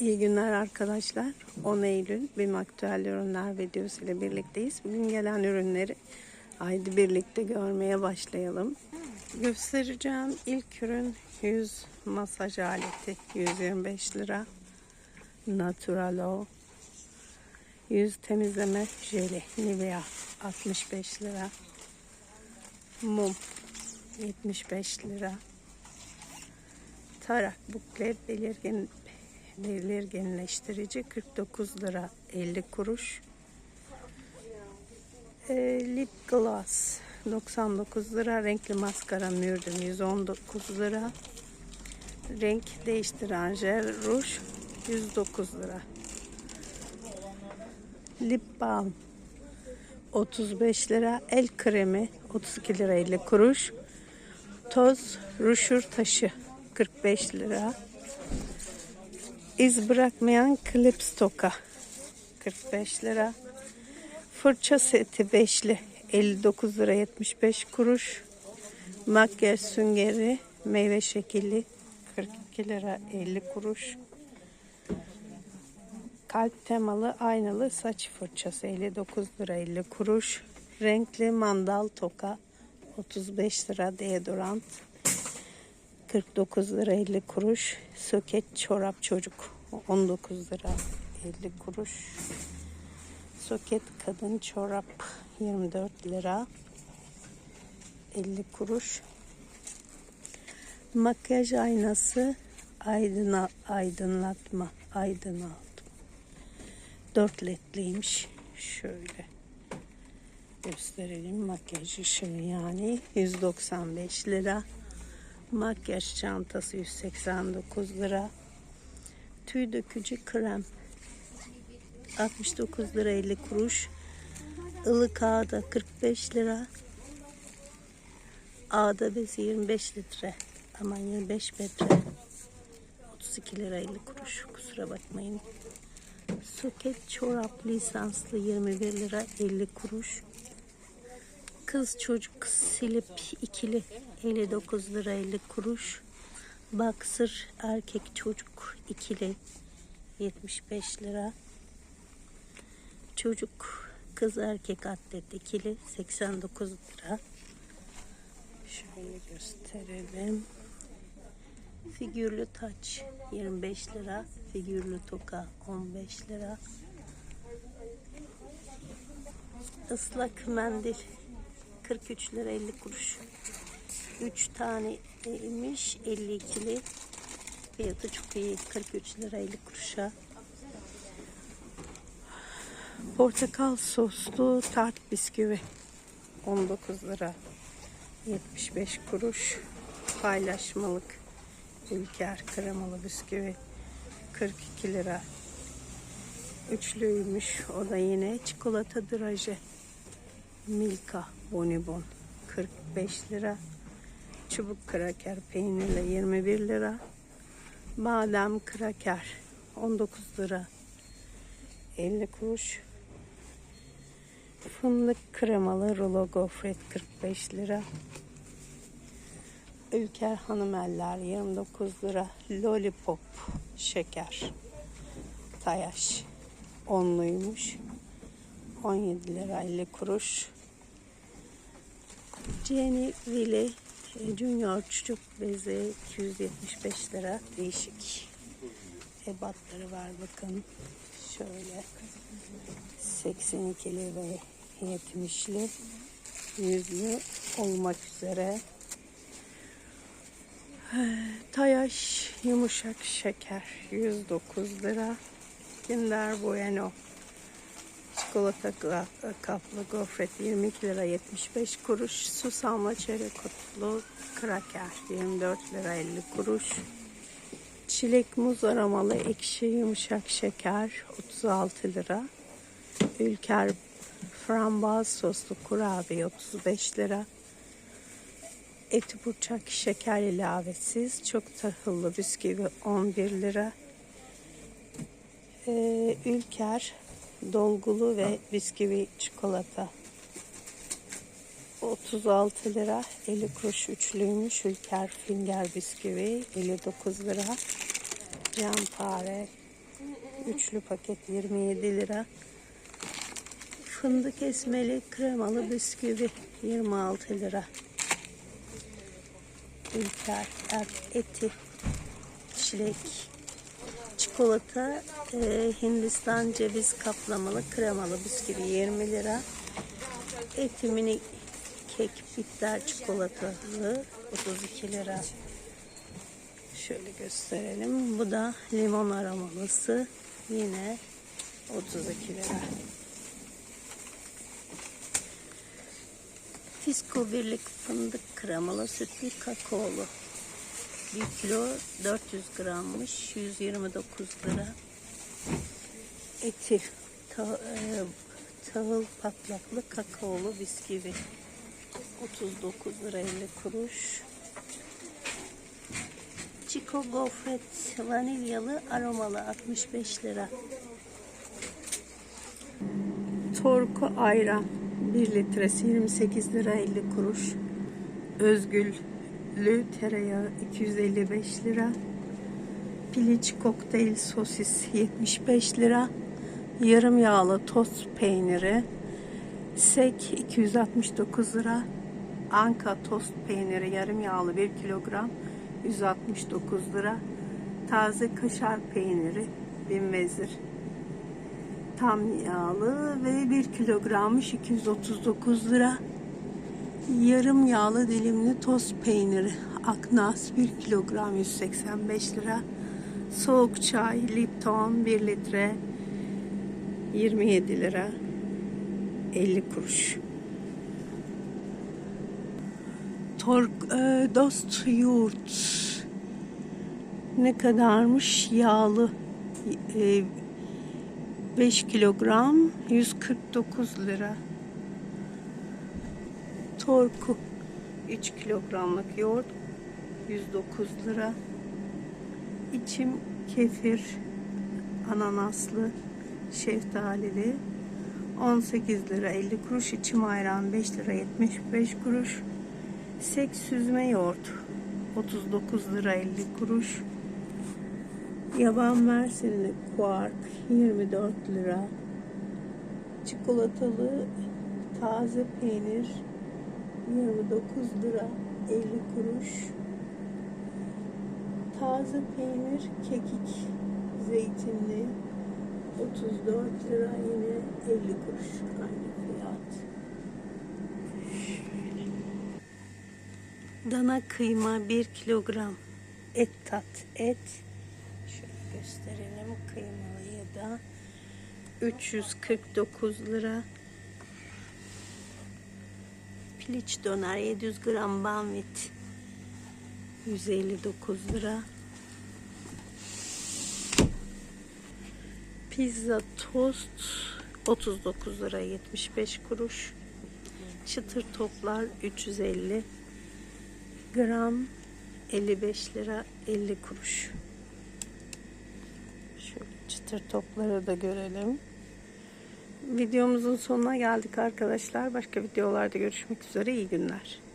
İyi günler arkadaşlar. 10 Eylül BİM Aktüel Ürünler videosu ile birlikteyiz. Bugün gelen ürünleri haydi birlikte görmeye başlayalım. Göstereceğim ilk ürün yüz masaj aleti 125 lira. Naturalo. Yüz temizleme jeli Nivea 65 lira. Mum 75 lira. Tarak buklet belirgin belirginleştirici 49 lira 50 kuruş. E, lip gloss 99 lira. Renkli maskara mürdüm 119 lira. Renk değiştiren jel ruj 109 lira. Lip balm 35 lira. El kremi 32 lira 50 kuruş. Toz ruşur taşı 45 lira. İz bırakmayan klips toka 45 lira. Fırça seti 5'li 59 lira 75 kuruş. Makyaj süngeri meyve şekilli 42 lira 50 kuruş. Kalp temalı aynalı saç fırçası 59 lira 50 kuruş. Renkli mandal toka 35 lira deodorant 49 lira 50 kuruş. Söket çorap çocuk 19 lira 50 kuruş. Soket kadın çorap 24 lira 50 kuruş. Makyaj aynası aydına, aydınlatma aydınlatma. Dört ledliymiş. Şöyle gösterelim makyaj ışığı yani 195 lira. Makyaj çantası 189 lira. Tüy dökücü krem 69 lira 50 kuruş. Ilık ağda 45 lira. Ağda bezi 25 litre. Aman 25 metre. 32 lira 50 kuruş. Kusura bakmayın. Soket çorap lisanslı 21 lira 50 kuruş. Kız çocuk silip ikili 59 lira 50 kuruş. Baksır erkek çocuk ikili 75 lira. Çocuk kız erkek atlet ikili 89 lira. Şöyle gösterelim. Figürlü taç 25 lira. Figürlü toka 15 lira. Islak mendil 43 lira 50 kuruş. 3 tane imiş 52'li. Fiyatı çok iyi. 43 lira 50 kuruşa. Portakal soslu tart bisküvi 19 lira 75 kuruş. Paylaşmalık Ülker kremalı bisküvi 42 lira. Üçlüymüş o da yine çikolata draje. Milka bonibon 45 lira. Çubuk kraker peynirle 21 lira. Badem kraker 19 lira 50 kuruş. Fındık kremalı rulo gofret 45 lira. Ülker Hanımeller 29 lira. Lollipop şeker. Tayaş onluymuş. 17 lira 50 kuruş. Jenny Willy Junior çocuk bezi 275 lira. Değişik ebatları var bakın. Şöyle 82'li ve 70'li yüzlü olmak üzere. Tayaş yumuşak şeker 109 lira. Kinder Bueno çikolata kaplı gofret 22 lira 75 kuruş. Susamla çörek otlu kraker 24 lira 50 kuruş. Çilek muz aromalı ekşi yumuşak şeker 36 lira. Ülker frambuaz soslu kurabiye 35 lira. Eti burçak şeker ilavesiz. Çok tahıllı bisküvi 11 lira. Ee, Ülker dolgulu ve bisküvi çikolata 36 lira 50 kuruş üçlüymüş Ülker Finger bisküvi 59 lira Canpare Üçlü paket 27 lira. Fındık esmeli kremalı bisküvi 26 lira. Ülker et- eti çilek çikolata e, Hindistan ceviz kaplamalı kremalı bisküvi 20 lira. Eti mini kek bitter çikolatalı 32 lira. Şöyle gösterelim. Bu da limon aromalısı. Yine 32 lira. Fisko birlik fındık kremalı sütlü kakaolu. 1 kilo 400 grammış. 129 lira. Eti ta, e, tahıl patlaklı kakaolu bisküvi. 39 lira 50 kuruş. Chico gofret vanilyalı aromalı 65 lira. Torku ayran 1 litresi 28 lira 50 kuruş. Özgüllü tereyağı 255 lira. Piliç kokteyl sosis 75 lira. Yarım yağlı tost peyniri sek 269 lira. Anka tost peyniri yarım yağlı 1 kilogram 169 lira. Taze kaşar peyniri bin vezir tam yağlı ve 1 kilogrammış 239 lira. Yarım yağlı dilimli toz peyniri Aknas 1 kilogram 185 lira. Soğuk çay Lipton 1 litre 27 lira 50 kuruş. Tork e, Dost yoğurt ne kadarmış yağlı e, 5 kilogram 149 lira. Torku 3 kilogramlık yoğurt 109 lira. İçim kefir ananaslı şeftalili 18 lira 50 kuruş. İçim ayran 5 lira 75 kuruş. Sek süzme yoğurt 39 lira 50 kuruş. Yaban mersinli kuark 24 lira. Çikolatalı taze peynir 29 lira 50 kuruş. Taze peynir kekik zeytinli 34 lira yine 50 kuruş aynı fiyat. Dana kıyma 1 kilogram et tat et Şöyle gösterelim kıymalıyı da 349 lira. Piliç döner 700 gram banvit 159 lira. Pizza tost 39 lira 75 kuruş. Çıtır toplar 350 gram 55 lira 50 kuruş. Şöyle çıtır topları da görelim. Videomuzun sonuna geldik arkadaşlar. Başka videolarda görüşmek üzere. İyi günler.